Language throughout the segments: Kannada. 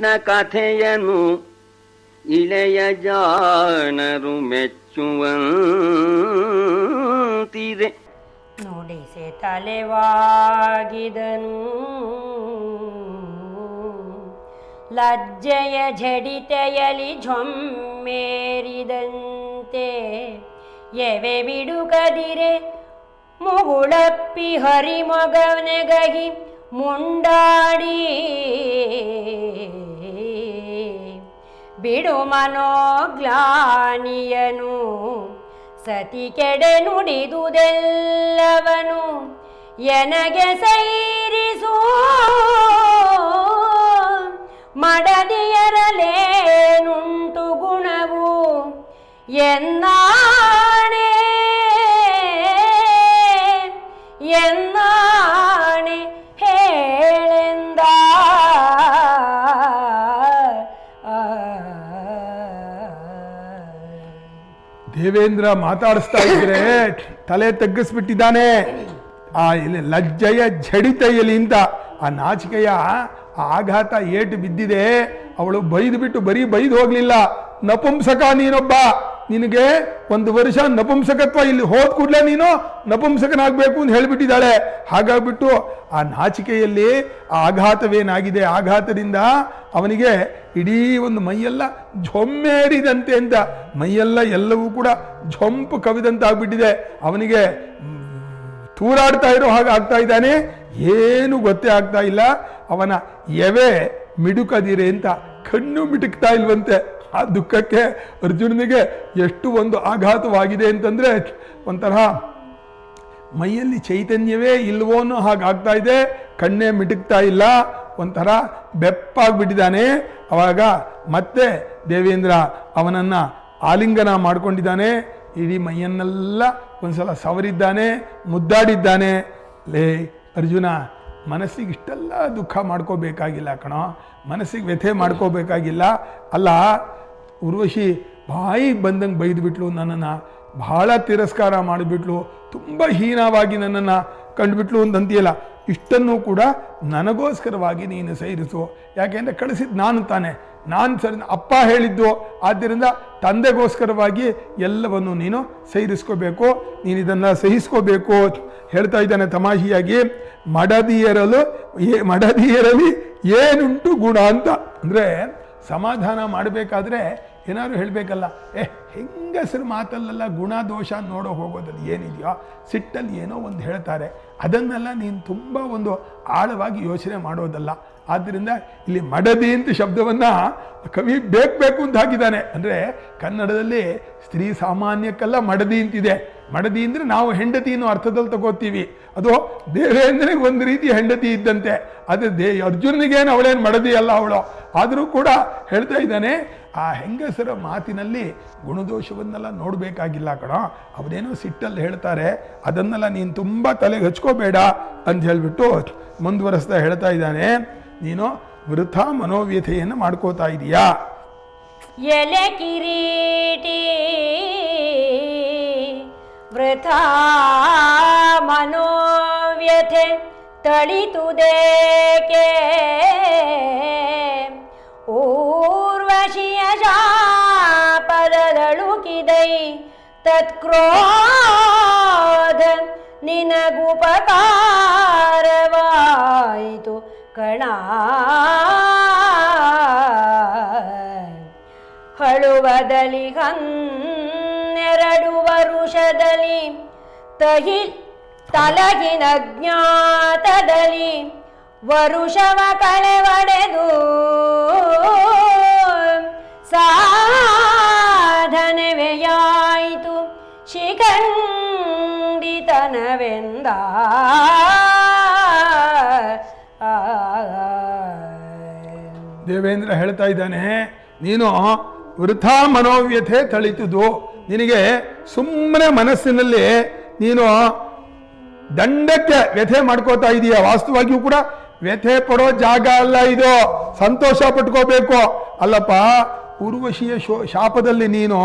ಕೃಷ್ಣ ಕಥೆಯನು ಇಳೆಯ ಜಾಣರು ಮೆಚ್ಚುವಂತಿದೆ. ನುಡಿಸೆ ತಲೆವಾಗಿದನು. ಲಜ್ಜೆಯ ಝಡಿತೆಯಲಿ ಝೊಮ್ಮೇರಿದಂತೆ ಎವೆ ಬಿಡುಗದಿರೆ ಮುಗುಳಪ್ಪಿ ಹರಿಮೊಗನೆಗಹಿ ಮುಂಡಾಡಿ. ಬಿಡು ಮನೋಗ್ಲಾನಿಯನು. ಸತಿ ಕೆಡೆ ನುಡಿದುದೆಲ್ಲವನು ಎನಗೆ ಸೈರಿಸು. ಮಡದಿಯರಲೇನುಂಟು ಗುಣವು ಎನ್ನಾಣೆ ದೇವೇಂದ್ರ ಮಾತಾಡಿಸ್ತಾ ಇದ್ರೆ ತಲೆ ತಗ್ಗಿಸ್ಬಿಟ್ಟಿದ್ದಾನೆ. ಆ ಇಲ್ಲಿ ಲಜ್ಜೆಯ ಝಡಿತೈಯಲಿ ಇಂತ ಆ ನಾಚಿಕೆಯ ಆಘಾತ ಏಟು ಬಿದ್ದಿದೆ. ಅವಳು ಬೈದು ಬಿಟ್ಟು ಬರೀ ಬೈದು ಹೋಗ್ಲಿಲ್ಲ. ನಪುಂಸಕ ನೀನೊಬ್ಬ. ನಿನಗೆ ಒಂದು ವರ್ಷ ನಪುಂಸಕತ್ವ ಇಲ್ಲಿ ಹೋದ ಕೂಡಲೇ ನೀನು ನಪುಂಸಕನಾಗಬೇಕು ಅಂತ ಹೇಳಿಬಿಟ್ಟಿದ್ದಾಳೆ. ಹಾಗಾಗ್ಬಿಟ್ಟು ಆ ನಾಚಿಕೆಯಲ್ಲಿ ಆ ಆಘಾತವೇನಾಗಿದೆ? ಆಘಾತದಿಂದ ಅವನಿಗೆ ಇಡೀ ಒಂದು ಮೈಯೆಲ್ಲ ಝೊಮ್ಮೇರಿದಂತೆ ಅಂತ, ಮೈಯೆಲ್ಲ ಎಲ್ಲವೂ ಕೂಡ ಝೊಂಪು ಕವಿದಂತ ಆಗ್ಬಿಟ್ಟಿದೆ ಅವನಿಗೆ ತೂರಾಡ್ತಾ ಇರೋ ಹಾಗೆ ಆಗ್ತಾ ಇದ್ದಾನೆ. ಏನು ಗೊತ್ತೇ ಆಗ್ತಾ ಇಲ್ಲ. ಅವನ ಎವೆ ಮಿಡುಕದಿರೆ ಅಂತ, ಕಣ್ಣು ಮಿಟುಕ್ತಾ ಇಲ್ವಂತೆ. ಆ ದುಃಖಕ್ಕೆ ಅರ್ಜುನನಿಗೆ ಎಷ್ಟು ಒಂದು ಆಘಾತವಾಗಿದೆ ಅಂತಂದ್ರೆ ಒಂಥರ ಮೈಯಲ್ಲಿ ಚೈತನ್ಯವೇ ಇಲ್ವೋ ಅನ್ನೋ ಹಾಗಾಗ್ತಾ ಇದೆ, ಕಣ್ಣೇ ಮಿಟುಕ್ತಾ ಇಲ್ಲ, ಒಂಥರ ಬೆಪ್ಪಾಗ್ಬಿಟ್ಟಿದ್ದಾನೆ. ಅವಾಗ ಮತ್ತೆ ದೇವೇಂದ್ರ ಅವನನ್ನ ಆಲಿಂಗನ ಮಾಡ್ಕೊಂಡಿದ್ದಾನೆ, ಇಡೀ ಮೈಯನ್ನೆಲ್ಲ ಒಂದ್ಸಲ ಸವರಿದ್ದಾನೆ, ಮುದ್ದಾಡಿದ್ದಾನೆ. ಲೇ, ಅರ್ಜುನ, ಮನಸ್ಸಿಗೆ ಇಷ್ಟೆಲ್ಲ ದುಃಖ ಮಾಡ್ಕೋಬೇಕಾಗಿಲ್ಲ ಕಣೋ, ಮನಸ್ಸಿಗೆ ವ್ಯಥೆ ಮಾಡ್ಕೋಬೇಕಾಗಿಲ್ಲ. ಅಲ್ಲ ಉರ್ವಶಿ ಬಾಯಿ ಬಂದಂಗೆ ಬೈದುಬಿಟ್ಲು ನನ್ನನ್ನು. ಬಹಳ ತಿರಸ್ಕಾರ ಮಾಡಿಬಿಟ್ಲು ತುಂಬ ಹೀನವಾಗಿ ನನ್ನನ್ನು ಕಂಡುಬಿಟ್ಲು ಅಂತಂತೀಯಲ್ಲ ಇಷ್ಟನ್ನು ಕೂಡ ನನಗೋಸ್ಕರವಾಗಿ ನೀನು ಸೇರಿಸು. ಯಾಕೆಂದರೆ ಕಳಿಸಿದ್ದು ನಾನು ತಾನೆ. ನಾನು ಸರಿ, ಅಪ್ಪ ಹೇಳಿದ್ದು ಆದ್ದರಿಂದ ತಂದೆಗೋಸ್ಕರವಾಗಿ ಎಲ್ಲವನ್ನು ನೀನು ಸೇರಿಸ್ಕೋಬೇಕು. ನೀನು ಇದನ್ನು ಸಹಿಸ್ಕೋಬೇಕು. ಹೇಳ್ತಾ ಇದ್ದಾನೆ ತಮಾಷೆಯಾಗಿ, ಮಡದಿಯರಲು ಏ, ಮಡದಿಯರಲ್ಲಿ ಏನುಂಟು ಗುಣ ಅಂತ. ಅಂದರೆ ಸಮಾಧಾನ ಮಾಡಬೇಕಾದ್ರೆ ಏನಾದ್ರು ಹೇಳಬೇಕಲ್ಲ, ಏ, ಹೆಂಗಸರು ಮಾತಲ್ಲೆಲ್ಲ ಗುಣ, ದೋಷ ನೋಡೋ ಹೋಗೋದಲ್ಲಿ ಏನಿದೆಯೋ, ಸಿಟ್ಟಲ್ಲಿ ಏನೋ ಒಂದು ಹೇಳ್ತಾರೆ. ಅದನ್ನೆಲ್ಲ ನೀನು ತುಂಬ ಒಂದು ಆಳವಾಗಿ ಯೋಚನೆ ಮಾಡೋದಲ್ಲ. ಆದ್ದರಿಂದ ಇಲ್ಲಿ ಮಡದಿ ಅಂತ ಶಬ್ದವನ್ನು ಕವಿ ಬೇಕು ಬೇಕು ಅಂತ ಹಾಕಿದ್ದಾನೆ. ಅಂದರೆ ಕನ್ನಡದಲ್ಲಿ ಸ್ತ್ರೀ ಸಾಮಾನ್ಯಕ್ಕೆಲ್ಲ ಮಡದಿ ಅಂತಿದೆ. ಮಡದಿ ಅಂದರೆ ನಾವು ಹೆಂಡತಿ ಅನ್ನೋ ಅರ್ಥದಲ್ಲಿ ತಗೋತೀವಿ. ಅದು ದೇವೇಂದ್ರನಿಗೆ ಒಂದು ರೀತಿ ಹೆಂಡತಿ ಇದ್ದಂತೆ. ಅದು ದೇ ಅರ್ಜುನಿಗೇನು ಅವಳೇನು ಮಡದಿ ಅವಳು. ಆದರೂ ಕೂಡ ಹೇಳ್ತಾ ಇದ್ದಾನೆ, ಆ ಹೆಂಗಸರ ಮಾತಿನಲ್ಲಿ ಗುಣದೋಷವನ್ನೆಲ್ಲ ನೋಡಬೇಕಾಗಿಲ್ಲ ಕಣ. ಅವನೇನೋ ಸಿಟ್ಟಲ್ಲಿ ಹೇಳ್ತಾರೆ, ಅದನ್ನೆಲ್ಲ ನೀನು ತುಂಬ ತಲೆಗೆ ಹಚ್ಕೋಬೇಡ ಅಂತ ಹೇಳಿಬಿಟ್ಟು ಮುಂದುವರೆಸ್ತಾ ಹೇಳ್ತಾ ಇದ್ದಾನೆ. ನೀನು ವೃಥ ಮನೋವ್ಯಥೆಯನ್ನು ಮಾಡ್ಕೋತಾ ಇದೀಯಾ? ಎಲೆ ಕಿರೀಟಿ, ವೃಥಾ ಮನೋವ್ಯಥೆ ತಳಿತುದೇಕೆ ಊರ್ವಶಿಯ ಶಾಪದಳುಕಿದೈ ತತ್ಕ್ರೋಧ ನಿನಗುಪಕಾರವಾಯಿತು ಕಣ. ಹಳುವದಲಿ ಹನ್ನೆರಡು ವರುಷದಲ್ಲಿ ತಹಿ ತಲಗಿನ ಜ್ಞಾತದಲ್ಲಿ ವರುಷವ ಕಳೆವಡೆದು ಸಾಧನವೆಯಾಯಿತು ಶಿಖಂಡಿತನವೆಂದ. ದೇವೇಂದ್ರ ಹೇಳ್ತಾ ಇದ್ದಾನೆ, ನೀನು ವೃಥ ಮನೋವ್ಯಥೆ ತಳಿತುದು ನಿನಗೆ ಸುಮ್ಮನೆ ಮನಸ್ಸಿನಲ್ಲಿ ನೀನು ದಂಡಕ್ಕೆ ವ್ಯಥೆ ಮಾಡ್ಕೋತಾ ಇದೀಯ. ವಾಸ್ತವಾಗಿಯೂ ಕೂಡ ವ್ಯಥೆ ಪಡೋ ಜಾಗ ಅಲ್ಲ ಇದು. ಸಂತೋಷ ಪಟ್ಕೋಬೇಕು. ಅಲ್ಲಪ್ಪ, ಉರ್ವಶಿಯ ಶೋ ಶಾಪದಲ್ಲಿ ನೀನು,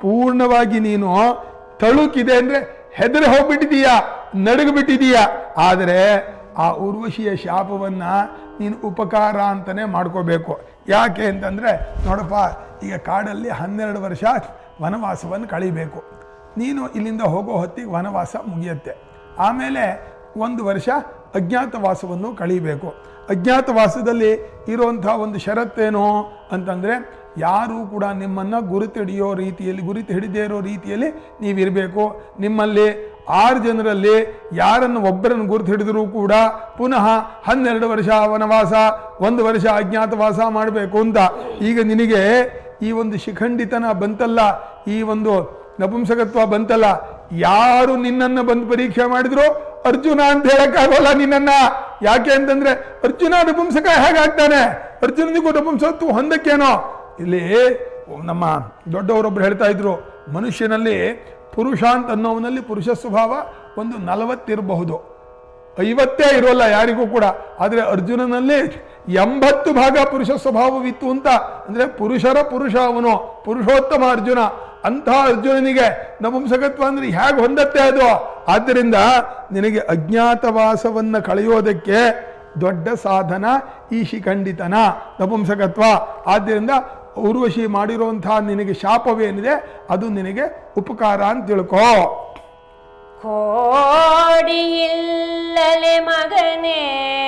ಪೂರ್ಣವಾಗಿ ನೀನು ತಳುಕಿದೆ ಅಂದ್ರೆ ಹೆದರಿ ಹೋಗ್ಬಿಟ್ಟಿದೀಯ, ನಡುಗ್ಬಿಟ್ಟಿದೀಯ. ಆದರೆ ಆ ಉರ್ವಶಿಯ ಶಾಪವನ್ನು ನೀನು ಉಪಕಾರ ಅಂತಲೇ ಮಾಡ್ಕೋಬೇಕು. ಯಾಕೆ ಅಂತಂದರೆ, ನೋಡಪ್ಪ, ಈಗ ಕಾಡಲ್ಲಿ ಹನ್ನೆರಡು ವರ್ಷ ವನವಾಸವನ್ನು ಕಳಿಬೇಕು. ನೀನು ಇಲ್ಲಿಂದ ಹೋಗೋ ಹೊತ್ತಿಗೆ ವನವಾಸ ಮುಗಿಯುತ್ತೆ. ಆಮೇಲೆ ಒಂದು ವರ್ಷ ಅಜ್ಞಾತವಾಸವನ್ನು ಕಳೀಬೇಕು. ಅಜ್ಞಾತವಾಸದಲ್ಲಿ ಇರುವಂಥ ಒಂದು ಷರತ್ತೇನು ಅಂತಂದರೆ ಯಾರೂ ಕೂಡ ನಿಮ್ಮನ್ನು ಗುರುತಿಡಿಯೋ ರೀತಿಯಲ್ಲಿ ಗುರುತು ಹಿಡಿದೇ ಇರೋ ರೀತಿಯಲ್ಲಿ ನೀವಿರಬೇಕು. ನಿಮ್ಮಲ್ಲಿ ಆರು ಜನರಲ್ಲಿ ಯಾರನ್ನು ಒಬ್ಬರನ್ನು ಗುರುತು ಹಿಡಿದರೂ ಕೂಡ ಪುನಃ ಹನ್ನೆರಡು ವರ್ಷ ವನವಾಸ, ಒಂದು ವರ್ಷ ಅಜ್ಞಾತವಾಸ ಮಾಡಬೇಕು ಅಂತ. ಈಗ ನಿನಗೆ ಈ ಒಂದು ಶಿಖಂಡಿತನ ಬಂತಲ್ಲ, ಈ ಒಂದು ನಪುಂಸಕತ್ವ ಬಂತಲ್ಲ ಯಾರು ನಿನ್ನನ್ನ ಬಂದು ಪರೀಕ್ಷೆ ಮಾಡಿದ್ರು? ಅರ್ಜುನ ಅಂತ ಹೇಳಕ್ಕಾಗೋಲ್ಲ ನಿನ್ನನ್ನ. ಯಾಕೆ ಅಂತಂದ್ರೆ ಅರ್ಜುನ ನಪುಂಸಕ ಹೇಗಾಗ್ತಾನೆ ಅರ್ಜುನನಿಗೂ ನಪುಂಸತ್ವ ಹೊಂದಕ್ಕೇನೋ? ಇಲ್ಲಿ ನಮ್ಮ ದೊಡ್ಡವರೊಬ್ರು ಹೇಳ್ತಾ ಇದ್ರು, ಮನುಷ್ಯನಲ್ಲಿ ಪುರುಷ ಅಂತ ಅನ್ನೋವನಲ್ಲಿ ಪುರುಷ ಸ್ವಭಾವ ಒಂದು ನಲವತ್ತಿರಬಹುದು. ಐವತ್ತೇ ಇರೋಲ್ಲ ಯಾರಿಗೂ ಕೂಡ. ಆದರೆ ಅರ್ಜುನನಲ್ಲಿ ಎಂಬತ್ತು ಭಾಗ ಪುರುಷ ಸ್ವಭಾವವಿತ್ತು ಅಂತ. ಅಂದರೆ ಪುರುಷರ ಪುರುಷ ಅವನು, ಪುರುಷೋತ್ತಮ ಅರ್ಜುನ. ಅಂಥ ಅರ್ಜುನನಿಗೆ ನಪುಂಸಕತ್ವ ಅಂದ್ರೆ ಹೇಗೆ ಹೊಂದತ್ತೆ ಅದು? ಆದ್ದರಿಂದ ನಿನಗೆ ಅಜ್ಞಾತವಾಸವನ್ನು ಕಳೆಯೋದಕ್ಕೆ ದೊಡ್ಡ ಸಾಧನ ಈ ಶಿಖಂಡಿತನ, ನಪುಂಸಕತ್ವ. ಆದ್ದರಿಂದ ಊರ್ವಶಿ ಮಾಡಿರುವಂತಹ ನಿನಗೆ ಶಾಪವೇನಿದೆ? ಅದು ನಿನಗೆ ಉಪಕಾರ ಅಂತ ತಿಳ್ಕೋ. ಕೋಡಿಯಿಲ್ಲಲೆ ಮಗನೇ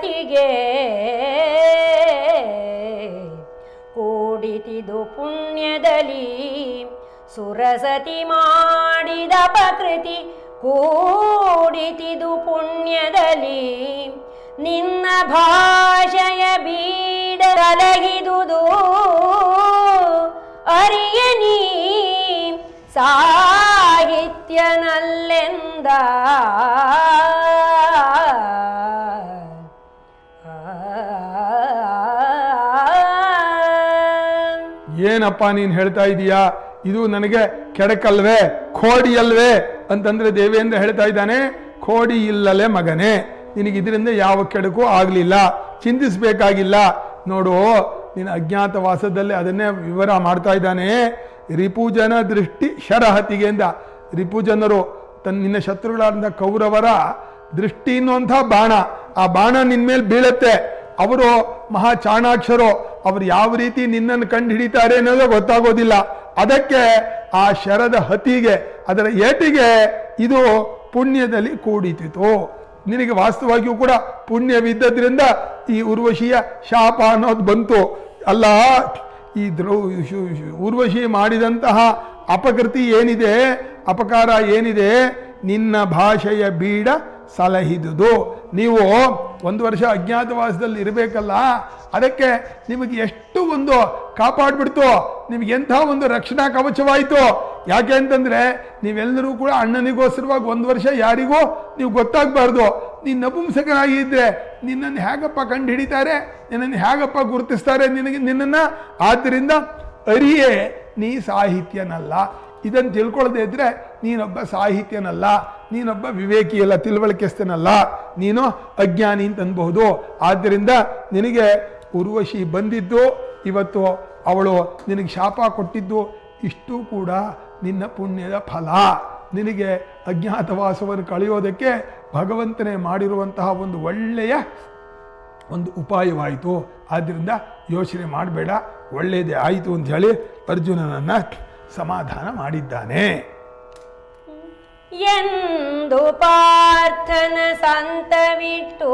ಶರಗತಿಗೆ ಕೂಡಿತಿದು ಪುಣ್ಯದಲ್ಲಿ ಸುರಸತಿ ಮಾಡಿದ ಪ್ರಕೃತಿ, ಕೂಡಿತಿದು ಪುಣ್ಯದಲ್ಲಿ ನಿನ್ನ ಭಾಷೆಯ ಬೀಡ ಕಲಗಿದುದು. ಅರಿಯ ನೀ ಸಾಹಿತ್ಯನಲ್ಲೆಂದ ಏನಪ್ಪ ನೀನು ಹೇಳ್ತಾ ಇದೀಯಾ? ಇದು ನನಗೆ ಕೆಡಕಲ್ವೇ? ಖೋಡಿ ಅಲ್ವೇ? ಅಂತಂದ್ರೆ ದೇವೇಂದ್ರ ಹೇಳ್ತಾ ಇದ್ದಾನೆ ಖೋಡಿ ಇಲ್ಲಲೇ ಮಗನೇ, ನಿನಗೆ ಇದರಿಂದ ಯಾವ ಕೆಡಕು ಆಗಲಿಲ್ಲ, ಚಿಂತಿಸಬೇಕಾಗಿಲ್ಲ. ನೋಡು ನೀನು ಅಜ್ಞಾತವಾಸದಲ್ಲಿ ಅದನ್ನೇ ವಿವರ ಮಾಡ್ತಾ ಇದ್ದಾನೆ. ರಿಪುಜನ ದೃಷ್ಟಿ ಶರಹತಿಗೆ ಅಂದ ರಿಪುಜನರು ತನ್ನ, ನಿನ್ನ ಶತ್ರುಗಳಾದ ಕೌರವರ ದೃಷ್ಟಿ ಅನ್ನುವಂಥ ಬಾಣ. ಆ ಬಾಣ ನಿನ್ನ ಮೇಲೆ ಬೀಳತ್ತೆ. ಅವರು ಮಹಾ ಚಾಣಾಕ್ಷರು ಅವರು ಯಾವ ರೀತಿ ನಿನ್ನನ್ನು ಕಂಡು ಹಿಡಿತಾರೆ ಅನ್ನೋದು ಗೊತ್ತಾಗೋದಿಲ್ಲ. ಅದಕ್ಕೆ ಆ ಶರದ ಹತಿಗೆ, ಅದರ ಏಟಿಗೆ ಇದು ಪುಣ್ಯದಲ್ಲಿ ಕೂಡಿತಿತು ನಿನಗೆ ವಾಸ್ತವವಾಗಿಯೂ ಕೂಡ ಪುಣ್ಯವಿದ್ದದ್ರಿಂದ ಈ ಉರ್ವಶಿಯ ಶಾಪ ಅನ್ನೋದು ಬಂತು. ಅಲ್ಲ, ಈ ದ್ರೌ ಉರ್ವಶಿ ಮಾಡಿದಂತಹ ಅಪಕೃತಿ ಏನಿದೆ, ಅಪಕಾರ ಏನಿದೆ, ನಿನ್ನ ಭಾಷೆಯ ಬೀಡ ಸಲಹಿದುದು. ನೀವು ಒಂದು ವರ್ಷ ಅಜ್ಞಾತವಾಸದಲ್ಲಿ ಇರಬೇಕಲ್ಲ, ಅದಕ್ಕೆ ನಿಮಗೆ ಎಷ್ಟು ಒಂದು ಕಾಪಾಡಿಬಿಡ್ತು, ನಿಮಗೆ ಎಂಥ ಒಂದು ರಕ್ಷಣಾ ಕವಚವಾಯಿತು. ಯಾಕೆ ಅಂತಂದ್ರೆ, ನೀವೆಲ್ಲರೂ ಕೂಡ ಅಣ್ಣನಿಗೋಸ್ಕರವಾಗಿ ಒಂದು ವರ್ಷ ಯಾರಿಗೂ ನೀವು ಗೊತ್ತಾಗಬಾರ್ದು. ನೀನು ನಪುಂಸಕನಾಗಿ ಇದ್ರೆ ನಿನ್ನನ್ನು ಹೇಗಪ್ಪ ಕಂಡು ಹಿಡಿತಾರೆ ನಿನ್ನನ್ನು ಹೇಗಪ್ಪ ಗುರುತಿಸ್ತಾರೆ ನಿನಗೆ ನಿನ್ನನ್ನು? ಆದ್ದರಿಂದ ಅರಿಯೇ, ನೀ ಸಾಹಿತ್ಯನಲ್ಲ. ಇದನ್ನು ತಿಳ್ಕೊಳ್ಳದೆ ಇದ್ರೆ ನೀನೊಬ್ಬ ಸಾಹಿತ್ಯನಲ್ಲ, ನೀನೊಬ್ಬ ವಿವೇಕಿಯಲ್ಲ ತಿಳುವಳಿಕೆಸ್ತನಲ್ಲ, ನೀನು ಅಜ್ಞಾನಿ ಅಂತ ಅನ್ಬಹುದು. ಆದ್ದರಿಂದ ನಿನಗೆ ಉರ್ವಶಿ ಬಂದಿದ್ದು, ಇವತ್ತು ಅವಳು ನಿನಗೆ ಶಾಪ ಕೊಟ್ಟಿದ್ದು, ಇಷ್ಟು ಕೂಡ ನಿನ್ನ ಪುಣ್ಯದ ಫಲ. ನಿನಗೆ ಅಜ್ಞಾತವಾಸವನ್ನು ಕಳೆಯೋದಕ್ಕೆ ಭಗವಂತನೇ ಮಾಡಿರುವಂತಹ ಒಂದು ಒಳ್ಳೆಯ ಒಂದು ಉಪಾಯವಾಯಿತು. ಆದ್ದರಿಂದ ಯೋಚನೆ ಮಾಡಬೇಡ, ಒಳ್ಳೆಯದೇ ಆಯಿತು ಅಂತ ಹೇಳಿ ಅರ್ಜುನನನ್ನು ಸಮಾಧಾನ ಮಾಡಿದ್ದಾನೆ. ಎಂದು ಪಾರ್ಥನ ಸಂತವಿಟ್ಟು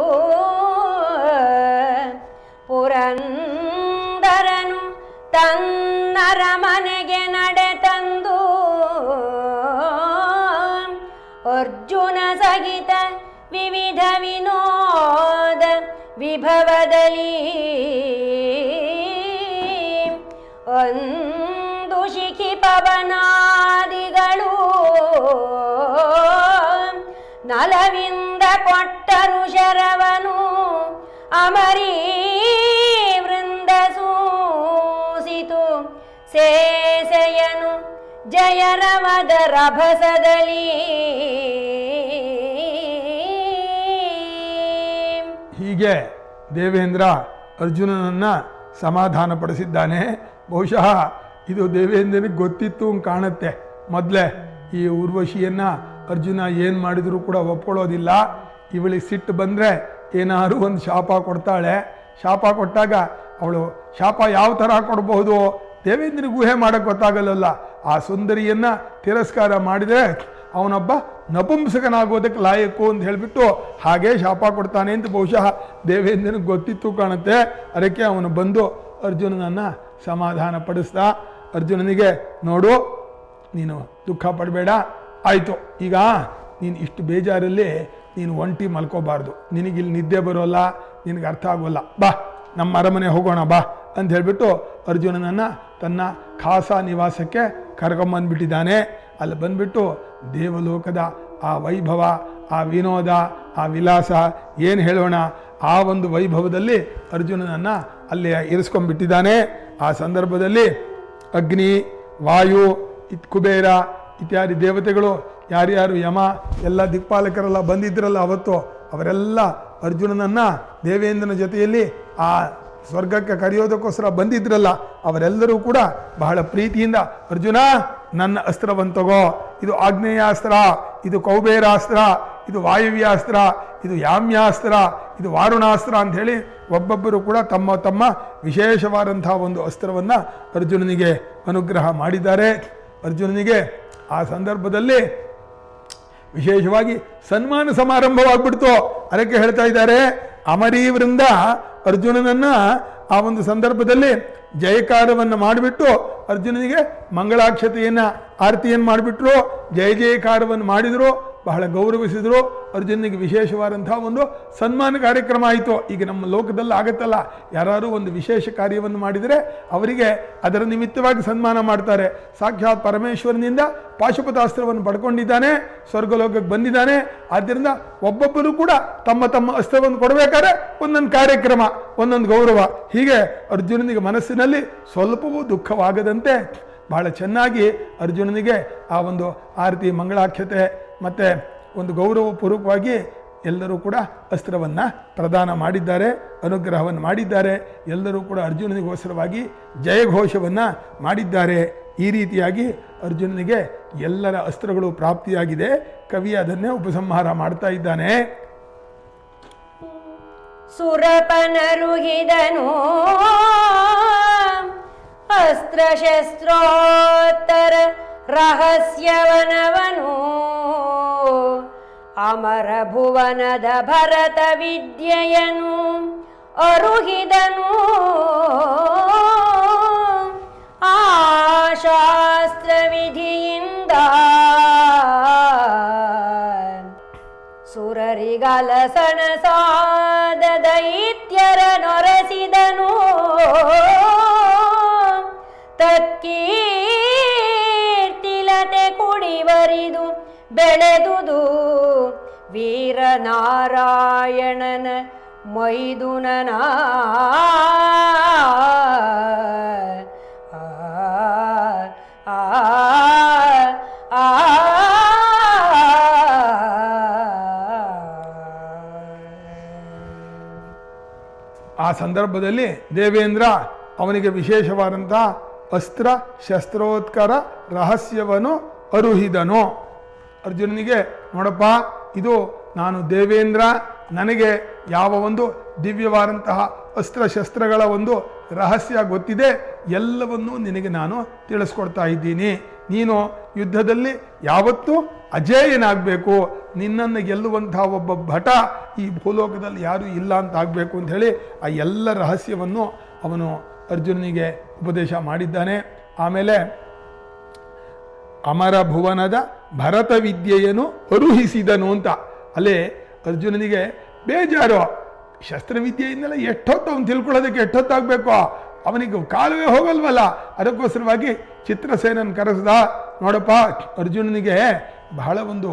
ನಲವಿಂದ ಕೊಟ್ಟರು ಶರವನು ಅಮರೀ ವೃಂದ ಸೂಸಿತು. ಸೇಸೆಯನು ಜಯರವದ ರಭಸದಲ್ಲಿ. ಹೀಗೆ ದೇವೇಂದ್ರ ಅರ್ಜುನನನ್ನ ಸಮಾಧಾನಪಡಿಸಿದ್ದಾನೆ. ಬಹುಶಃ ಇದು ದೇವೇಂದ್ರನಿಗೆ ಗೊತ್ತಿತ್ತು ಕಾಣುತ್ತೆ. ಮೊದಲೇ ಈ ಉರ್ವಶಿಯನ್ನ ಅರ್ಜುನ ಏನು ಮಾಡಿದರೂ ಕೂಡ ಒಪ್ಕೊಳ್ಳೋದಿಲ್ಲ. ಇವಳಿಗೆ ಸಿಟ್ಟು ಬಂದರೆ ಏನಾದ್ರು ಒಂದು ಶಾಪ ಕೊಡ್ತಾಳೆ. ಶಾಪ ಕೊಟ್ಟಾಗ ಅವಳು, ಶಾಪ ಯಾವ ಥರ ಕೊಡಬಹುದು? ದೇವೇಂದ್ರನಿಗೆ ಗುಹೆ ಮಾಡೋಕ್ಕೆ ಗೊತ್ತಾಗಲ್ಲಲ್ಲ. ಆ ಸುಂದರಿಯನ್ನ ತಿರಸ್ಕಾರ ಮಾಡಿದರೆ ಅವನೊಬ್ಬ ನಪುಂಸಕನಾಗೋದಕ್ಕೆ ಲಾಯಕ್ಕು ಅಂತ ಹೇಳಿಬಿಟ್ಟು ಹಾಗೆ ಶಾಪ ಕೊಡ್ತಾನೆ ಅಂತ ಬಹುಶಃ ದೇವೇಂದ್ರನಿಗೆ ಗೊತ್ತಿತ್ತು ಕಾಣುತ್ತೆ. ಅದಕ್ಕೆ ಅವನು ಬಂದು ಅರ್ಜುನನನ್ನು ಸಮಾಧಾನ ಪಡಿಸ್ದ ಅರ್ಜುನನಿಗೆ, ನೋಡು, ನೀನು ದುಃಖ ಪಡಬೇಡ. ಆಯಿತು. ಈಗ ನೀನು ಇಷ್ಟು ಬೇಜಾರಲ್ಲಿ ನೀನು ಒಂಟಿ ಮಲ್ಕೋಬಾರ್ದು. ನಿನಗಿಲ್ಲಿ ನಿದ್ದೆ ಬರೋಲ್ಲ, ನಿನಗೆ ಅರ್ಥ ಆಗೋಲ್ಲ. ಬಾ, ನಮ್ಮ ಅರಮನೆ ಹೋಗೋಣ, ಬಾ ಅಂತ ಹೇಳಿಬಿಟ್ಟು ಅರ್ಜುನನನ್ನು ತನ್ನ ಖಾಸ ನಿವಾಸಕ್ಕೆ ಕರ್ಕೊಂಬಂದ್ಬಿಟ್ಟಿದ್ದಾನೆ. ಅಲ್ಲಿ ಬಂದ್ಬಿಟ್ಟು ದೇವಲೋಕದ ಆ ವೈಭವ, ಆ ವಿನೋದ, ಆ ವಿಲಾಸ ಏನು ಹೇಳೋಣ, ಆ ಒಂದು ವೈಭವದಲ್ಲಿ ಅರ್ಜುನನನ್ನು ಅಲ್ಲಿ ಇರಿಸ್ಕೊಂಡ್ಬಿಟ್ಟಿದ್ದಾನೆ. ಆ ಸಂದರ್ಭದಲ್ಲಿ ಅಗ್ನಿ, ವಾಯು ಕುಬೇರ ಇತ್ಯಾದಿ ದೇವತೆಗಳು, ಯಾರ್ಯಾರು ಯಮ, ಎಲ್ಲ ದಿಕ್ಪಾಲಕರೆಲ್ಲ ಬಂದಿದ್ರಲ್ಲ ಅವತ್ತು, ಅವರೆಲ್ಲ ಅರ್ಜುನನನ್ನು ದೇವೇಂದ್ರನ ಜೊತೆಯಲ್ಲಿ ಆ ಸ್ವರ್ಗಕ್ಕೆ ಕರೆಯೋದಕ್ಕೋಸ್ಕರ ಬಂದಿದ್ರಲ್ಲ, ಅವರೆಲ್ಲರೂ ಕೂಡ ಬಹಳ ಪ್ರೀತಿಯಿಂದ, ಅರ್ಜುನ, ನನ್ನ ಅಸ್ತ್ರವನ್ನು ತಗೋ. ಇದು ಆಗ್ನೇಯಾಸ್ತ್ರ, ಇದು ಕೌಬೇರಾಸ್ತ್ರ, ಇದು ವಾಯುವ್ಯಾಸ್ತ್ರ, ಇದು ಯಾಮ್ಯಾಸ್ತ್ರ, ಇದು ವಾರುಣಾಸ್ತ್ರ ಅಂತ ಹೇಳಿ ಒಬ್ಬೊಬ್ಬರು ಕೂಡ ತಮ್ಮ ತಮ್ಮ ವಿಶೇಷವಾದಂಥ ಒಂದು ಅಸ್ತ್ರವನ್ನು ಅರ್ಜುನನಿಗೆ ಅನುಗ್ರಹ ಮಾಡಿದ್ದಾರೆ. ಅರ್ಜುನನಿಗೆ ಆ ಸಂದರ್ಭದಲ್ಲಿ ವಿಶೇಷವಾಗಿ ಸನ್ಮಾನ ಸಮಾರಂಭವಾಗ್ಬಿಡ್ತು. ಅದಕ್ಕೆ ಹೇಳ್ತಾ ಇದ್ದಾರೆ ಅಮರೀವೃಂದ ಅರ್ಜುನನನ್ನ ಆ ಒಂದು ಸಂದರ್ಭದಲ್ಲಿ ಜಯಕಾರವನ್ನು ಮಾಡಿಬಿಟ್ಟು ಅರ್ಜುನನಿಗೆ ಮಂಗಳಾಕ್ಷತೆಯನ್ನು, ಆರತಿಯನ್ನು ಮಾಡಿಬಿಟ್ರು. ಜಯ ಜಯಕಾರವನ್ನು ಮಾಡಿದರು. ಬಹಳ ಗೌರವಿಸಿದರು. ಅರ್ಜುನಿಗೆ ವಿಶೇಷವಾದಂಥ ಒಂದು ಸನ್ಮಾನ ಕಾರ್ಯಕ್ರಮ ಆಯಿತು. ಈಗ ನಮ್ಮ ಲೋಕದಲ್ಲಿ ಆಗತ್ತಲ್ಲ. ಯಾರು ಒಂದು ವಿಶೇಷ ಕಾರ್ಯವನ್ನು ಮಾಡಿದರೆ ಅವರಿಗೆ ಅದರ ನಿಮಿತ್ತವಾಗಿ ಸನ್ಮಾನ ಮಾಡ್ತಾರೆ. ಸಾಕ್ಷಾತ್ ಪರಮೇಶ್ವರನಿಂದ ಪಾಶುಪತಾಸ್ತ್ರವನ್ನು ಪಡ್ಕೊಂಡಿದ್ದಾನೆ. ಸ್ವರ್ಗಲೋಕಕ್ಕೆ ಬಂದಿದ್ದಾನೆ. ಆದ್ದರಿಂದ ಒಬ್ಬೊಬ್ಬರು ಕೂಡ ತಮ್ಮ ತಮ್ಮ ಅಸ್ತ್ರವನ್ನು ಕೊಡಬೇಕಾದ್ರೆ ಒಂದೊಂದು ಕಾರ್ಯಕ್ರಮ, ಒಂದೊಂದು ಗೌರವ. ಹೀಗೆ ಅರ್ಜುನನಿಗೆ ಮನಸ್ಸಿನಲ್ಲಿ ಸ್ವಲ್ಪವೂ ದುಃಖವಾಗದಂತೆ ಬಹಳ ಚೆನ್ನಾಗಿ ಅರ್ಜುನನಿಗೆ ಆ ಒಂದು ಆರತಿ ಮಂಗಳಾಖ್ಯತೆ ಮತ್ತು ಒಂದು ಗೌರವಪೂರ್ವಕವಾಗಿ ಎಲ್ಲರೂ ಕೂಡ ಅಸ್ತ್ರವನ್ನು ಪ್ರದಾನ ಮಾಡಿದ್ದಾರೆ, ಅನುಗ್ರಹವನ್ನು ಮಾಡಿದ್ದಾರೆ. ಎಲ್ಲರೂ ಕೂಡ ಅರ್ಜುನನಿಗೋಸ್ಕರವಾಗಿ ಜಯಘೋಷವನ್ನು ಮಾಡಿದ್ದಾರೆ. ಈ ರೀತಿಯಾಗಿ ಅರ್ಜುನನಿಗೆ ಎಲ್ಲರ ಅಸ್ತ್ರಗಳು ಪ್ರಾಪ್ತಿಯಾಗಿದೆ. ಕವಿ ಅದನ್ನೇ ಉಪಸಂಹಾರ ಮಾಡ್ತಾ ಇದ್ದಾನೆ. ಅಸ್ತ್ರ ಶಸ್ತ್ರೋತ್ತರ ರಹಸ್ಯವನವನು. ಅಮರ ಭುವನದ ಭರತ ವಿದ್ಯೆಯನು ಅರುಹಿದನು. ಆ ಶಾಸ್ತ್ರ ವಿಧಿಯಿಂದ ಸುರರಿಗಲಸನ ದೈತ್ಯರ ನೊರೆಸಿದನು. ತತ್ಕೀರ್ತಿಲತೆ ಕುಡಿವರಿದು ಬೆಳೆದುದು ವೀರನಾರಾಯಣನ ಮೈದುನನ ಆ ಸಂದರ್ಭದಲ್ಲಿ ದೇವೇಂದ್ರ ಅವನಿಗೆ ವಿಶೇಷವಾದಂಥ ಅಸ್ತ್ರ ಶಸ್ತ್ರೋತ್ಕರ ರಹಸ್ಯವನ್ನು ಅರುಹಿದನು ಅರ್ಜುನನಿಗೆ, ನೋಡಪ್ಪ, ಇದು ನಾನು ದೇವೇಂದ್ರ, ನನಗೆ ಯಾವ ಒಂದು ದಿವ್ಯವಾದಂತಹ ಅಸ್ತ್ರಶಸ್ತ್ರಗಳ ಒಂದು ರಹಸ್ಯ ಗೊತ್ತಿದೆ, ಎಲ್ಲವನ್ನೂ ನಿನಗೆ ನಾನು ತಿಳಿಸ್ಕೊಡ್ತಾ ಇದ್ದೀನಿ. ನೀನು ಯುದ್ಧದಲ್ಲಿ ಯಾವತ್ತೂ ಅಜೇಯನಾಗಬೇಕು. ನಿನ್ನನ್ನು ಗೆಲ್ಲುವಂತಹ ಒಬ್ಬ ಭಟ ಈ ಭೂಲೋಕದಲ್ಲಿ ಯಾರೂ ಇಲ್ಲ ಅಂತ ಆಗಬೇಕು ಅಂತ ಹೇಳಿ ಆ ಎಲ್ಲ ರಹಸ್ಯವನ್ನು ಅವನು ಅರ್ಜುನನಿಗೆ ಉಪದೇಶ ಮಾಡಿದ್ದಾನೆ. ಆಮೇಲೆ ಅಮರ ಭುವನದ ಭರತ ವಿದ್ಯೆಯನ್ನು ಅರುಹಿಸಿದನು ಅಂತ. ಅಲ್ಲೇ ಅರ್ಜುನನಿಗೆ, ಬೇಜಾರು ಶಸ್ತ್ರವಿದ್ಯೆಯಿಂದಲೇ ಎಷ್ಟೊತ್ತು ಅವನು ತಿಳ್ಕೊಳ್ಳೋದಕ್ಕೆ ಎಷ್ಟೊತ್ತಾಗಬೇಕು? ಅವನಿಗೆ ಕಾಲವೇ ಹೋಗಲ್ವಲ್ಲ? ಅದಕ್ಕೋಸ್ಕರವಾಗಿ ಚಿತ್ರಸೇನನ್ ಕರೆಸ್ದ, ನೋಡಪ್ಪ, ಅರ್ಜುನನಿಗೆ ಬಹಳ ಒಂದು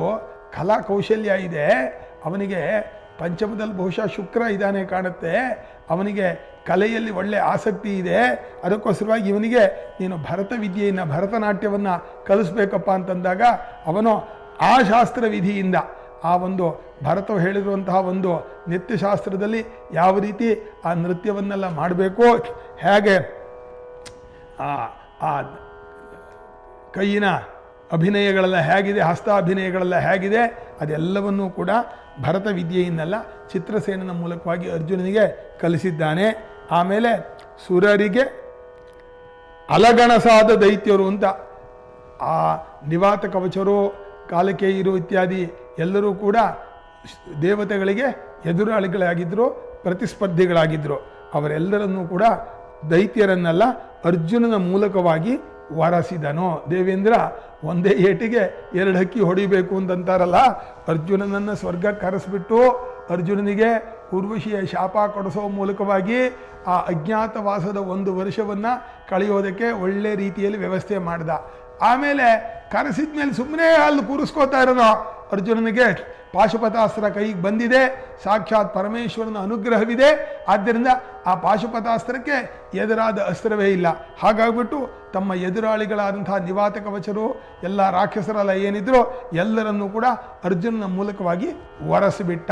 ಕಲಾ ಕೌಶಲ್ಯ ಇದೆ. ಅವನಿಗೆ ಪಂಚಮದಲ್ಲಿ ಬಹುಶಃ ಶುಕ್ರ ಇದ್ದಾನೆ ಕಾಣುತ್ತೆ. ಅವನಿಗೆ ಕಲೆಯಲ್ಲಿ ಒಳ್ಳೆ ಆಸಕ್ತಿ ಇದೆ. ಅದಕ್ಕೋಸ್ಕರವಾಗಿ ಇವನಿಗೆ ನೀನು ಭರತ ವಿದ್ಯೆಯನ್ನು, ಭರತನಾಟ್ಯವನ್ನು ಕಲಿಸ್ಬೇಕಪ್ಪ ಅಂತಂದಾಗ ಅವನು ಆ ಶಾಸ್ತ್ರ ವಿಧಿಯಿಂದ ಆ ಒಂದು ಭರತವು ಹೇಳಿರುವಂತಹ ಒಂದು ನೃತ್ಯಶಾಸ್ತ್ರದಲ್ಲಿ ಯಾವ ರೀತಿ ಆ ನೃತ್ಯವನ್ನೆಲ್ಲ ಮಾಡಬೇಕು, ಹೇಗೆ ಆ ಕೈಯಿನ ಅಭಿನಯಗಳೆಲ್ಲ ಹೇಗಿದೆ ಹಸ್ತಾಭಿನಯಗಳೆಲ್ಲ ಹೇಗಿದೆ, ಅದೆಲ್ಲವನ್ನೂ ಕೂಡ ಭರತ ವಿದ್ಯೆಯನ್ನೆಲ್ಲ ಚಿತ್ರಸೇನನ ಮೂಲಕವಾಗಿ ಅರ್ಜುನನಿಗೆ ಕಲಿಸಿದ್ದಾನೆ. ಆಮೇಲೆ ಸುರರಿಗೆ ಅಲಗಣಸಾದ ದೈತ್ಯರು ಅಂತ ಆ ನಿವಾತ ಕವಚರು, ಕಾಲಕೇಯಿರು ಇತ್ಯಾದಿ ಎಲ್ಲರೂ ಕೂಡ ದೇವತೆಗಳಿಗೆ ಎದುರಾಳಿಗಳಾಗಿದ್ದರು ಪ್ರತಿಸ್ಪರ್ಧಿಗಳಾಗಿದ್ದರು ಅವರೆಲ್ಲರನ್ನೂ ಕೂಡ ದೈತ್ಯರನ್ನೆಲ್ಲ ಅರ್ಜುನನ ಮೂಲಕವಾಗಿ ವರಸಿದನು ದೇವೇಂದ್ರ, ಒಂದೇ ಏಟಿಗೆ ಎರಡು ಹಕ್ಕಿ ಹೊಡಿಬೇಕು ಅಂತಂತಾರಲ್ಲ, ಅರ್ಜುನನನ್ನು ಸ್ವರ್ಗಕ್ಕೆ ಕರೆಸ್ಬಿಟ್ಟು ಅರ್ಜುನನಿಗೆ ಉರ್ವಶಿಯ ಶಾಪ ಕೊಡಿಸೋ ಮೂಲಕವಾಗಿ ಆ ಅಜ್ಞಾತವಾಸದ ಒಂದು ವರ್ಷವನ್ನು ಕಳೆಯೋದಕ್ಕೆ ಒಳ್ಳೆ ರೀತಿಯಲ್ಲಿ ವ್ಯವಸ್ಥೆ ಮಾಡಿದ. ಆಮೇಲೆ ಕರೆಸಿದ ಮೇಲೆ ಸುಮ್ಮನೆ ಅಲ್ಲಿ ಕೂರಿಸ್ಕೋತಾ ಇರೋನು ಅರ್ಜುನನಿಗೆ ಪಾಶುಪತಾಸ್ತ್ರ ಕೈಗೆ ಬಂದಿದೆ, ಸಾಕ್ಷಾತ್ ಪರಮೇಶ್ವರನ ಅನುಗ್ರಹವಿದೆ. ಆದ್ದರಿಂದ ಆ ಪಾಶುಪತಾಸ್ತ್ರಕ್ಕೆ ಎದುರಾದ ಅಸ್ತ್ರವೇ ಇಲ್ಲ. ಹಾಗಾಗ್ಬಿಟ್ಟು ತಮ್ಮ ಎದುರಾಳಿಗಳಾದಂಥ ನಿವಾತ ಕವಚರು ಎಲ್ಲ ರಾಕ್ಷಸರಲ್ಲ ಏನಿದ್ರು ಎಲ್ಲರನ್ನೂ ಕೂಡ ಅರ್ಜುನನ ಮೂಲಕವಾಗಿ ಒರೆಸಿಬಿಟ್ಟ,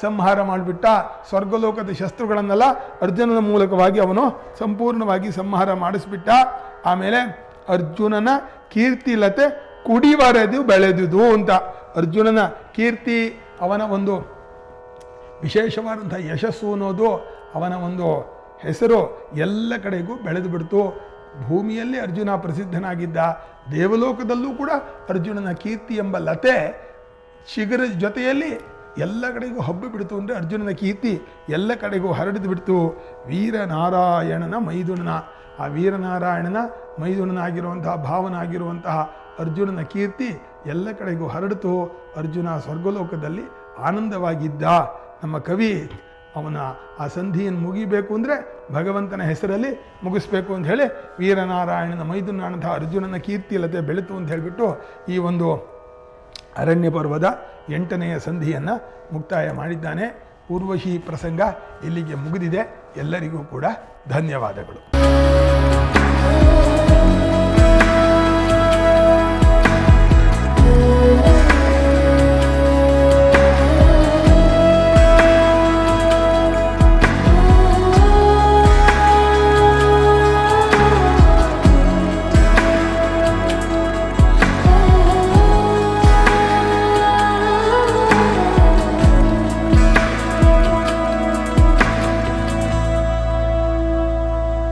ಸಂಹಾರ ಮಾಡಿಬಿಟ್ಟ. ಸ್ವರ್ಗಲೋಕದ ಶಸ್ತ್ರಗಳನ್ನೆಲ್ಲ ಅರ್ಜುನನ ಮೂಲಕವಾಗಿ ಅವನು ಸಂಪೂರ್ಣವಾಗಿ ಸಂಹಾರ ಮಾಡಿಸ್ಬಿಟ್ಟ. ಆಮೇಲೆ ಅರ್ಜುನನ ಕೀರ್ತಿಲತೆ ಕುಡಿವರೆದು ಬೆಳೆದುದು ಅಂತ ಅರ್ಜುನನ ಕೀರ್ತಿ, ಅವನ ಒಂದು ವಿಶೇಷವಾದಂಥ ಯಶಸ್ಸು ಅನ್ನೋದು ಅವನ ಒಂದು ಹೆಸರು ಎಲ್ಲ ಕಡೆಗೂ ಬೆಳೆದು ಬಿಡ್ತು. ಭೂಮಿಯಲ್ಲಿ ಅರ್ಜುನ ಪ್ರಸಿದ್ಧನಾಗಿದ್ದ ದೇವಲೋಕದಲ್ಲೂ ಕೂಡ ಅರ್ಜುನನ ಕೀರ್ತಿ ಎಂಬ ಲತೆ ಶಿಖರ ಜೊತೆಯಲ್ಲಿ ಎಲ್ಲ ಕಡೆಗೂ ಹಬ್ಬ ಬಿಡ್ತು ಅಂದರೆ ಅರ್ಜುನನ ಕೀರ್ತಿ ಎಲ್ಲ ಕಡೆಗೂ ಹರಡಿದು ಬಿಡ್ತು. ವೀರನಾರಾಯಣನ ಮೈದುನನ, ಆ ವೀರನಾರಾಯಣನ ಮೈದುನನಾಗಿರುವಂತಹ ಭಾವನಾಗಿರುವಂತಹ ಅರ್ಜುನನ ಕೀರ್ತಿ ಎಲ್ಲ ಕಡೆಗೂ ಹರಡಿತು. ಅರ್ಜುನ ಸ್ವರ್ಗಲೋಕದಲ್ಲಿ ಆನಂದವಾಗಿದ್ದ ನಮ್ಮ ಕವಿ, ಅವನ ಆ ಸಂಧಿಯನ್ನು ಮುಗಿಬೇಕು ಅಂದರೆ ಭಗವಂತನ ಹೆಸರಲ್ಲಿ ಮುಗಿಸ್ಬೇಕು ಅಂತ ಹೇಳಿ ವೀರನಾರಾಯಣನ ಮೈದುನಾನಂತಹ ಅರ್ಜುನನ ಕೀರ್ತಿ ಲತೆ ಬೆಳೆತು ಅಂತ ಹೇಳಿಬಿಟ್ಟು ಈ ಒಂದು ಅರಣ್ಯ ಪರ್ವದ ಎಂಟನೆಯ ಸಂಧಿಯನ್ನು ಮುಕ್ತಾಯ ಮಾಡಿದ್ದಾನೆ. ಊರ್ವಶಿ ಪ್ರಸಂಗ ಇಲ್ಲಿಗೆ ಮುಗಿದಿದೆ. ಎಲ್ಲರಿಗೂ ಕೂಡ ಧನ್ಯವಾದಗಳು.